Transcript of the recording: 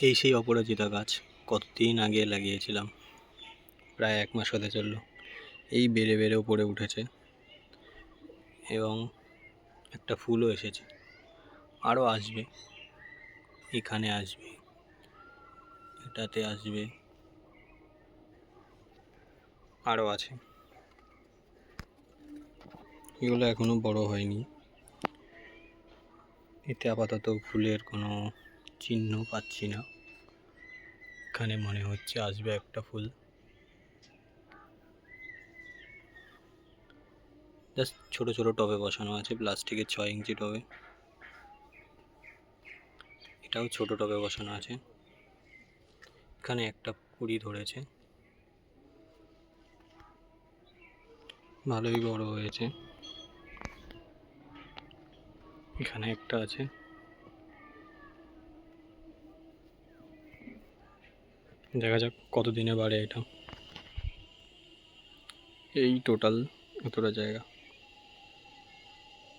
এই সেই অপরাজিতা গাছ কতদিন আগে লাগিয়েছিলাম। প্রায় এক মাস হতে চলল। এই বেড়ে বেড়ে উপরে উঠেছে এবং একটা ফুলও এসেছে। আরও আসবে। এখানে আসবে। এটাতে আসবে। আরও আছে। এগুলো এখনও বড় হয়নি। এতে আপাতত ফুলের কোনো চিহ্ন পাচ্ছি না। এখানে মনে হচ্ছে আসবে একটা ফুল। জাস্ট ছোট ছোট টবে বসানো আছে, প্লাস্টিকের ছয় ইঞ্চি টবে। এটাও ছোট টবে বসানো আছে। এখানে একটা কুড়ি ধরেছে। ভালোই বড় হয়েছে। এখানে একটা আছে। দেখা যাক কত দিনে বাড়ে এটা। এই টোটাল এতটা জায়গা।